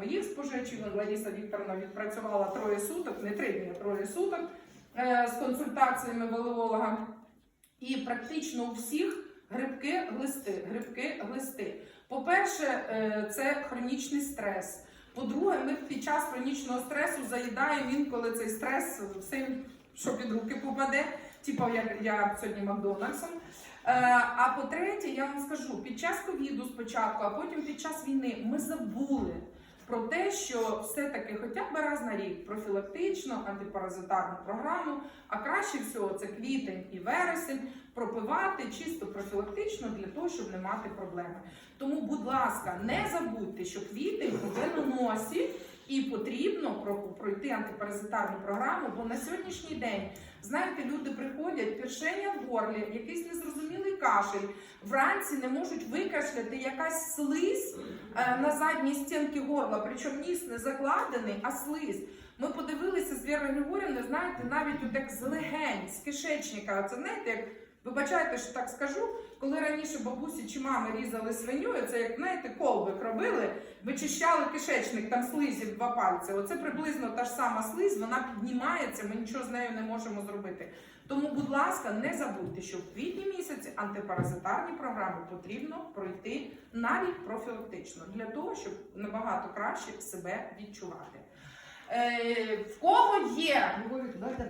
моїх споживачів. Лариса Вікторовна відпрацювала троє суток, не три дні, а троє суток е, з консультаціями велеолога. І практично у всіх грибки глисти, грибки глисти. По-перше, е, це хронічний стрес. По-друге, ми під час хронічного стресу заїдаємо інколи цей стрес всім, що під руки попаде, типу як я сьогодні Макдональдсом. Е, А по-третє, я вам скажу, під час ковіду спочатку, а потім під час війни ми забули що все-таки хоча б раз на рік профілактичну антипаразитарну програму, а краще всього це квітень і вересень, пропивати чисто профілактично для того, щоб не мати проблеми. Тому, будь ласка, не забудьте, що квітень у виноносі і потрібно пройти антипаразитарну програму, бо на сьогоднішній день, знаєте, люди приходять, першення в горлі, якийсь незрозумілий кашель, вранці не можуть викашляти якась слизь е, на задній стінки горла, причому ніс не закладений, а слизь. Ми подивилися з Вірою Григорівною, знаєте, навіть от з легень, з кишечника. Це знаєте, як вибачайте, що так скажу, коли раніше бабусі чи мами різали свиню, це як знаєте, колбик робили, вичищали кишечник, там слизі два пальці. Оце приблизно та ж сама слизь, вона піднімається, ми нічого з нею не можемо зробити. Тому, будь ласка, не забудьте, що в квітні антипаразитарні програми потрібно пройти навіть профілактично для того, щоб набагато краще себе відчувати. Е, в кого є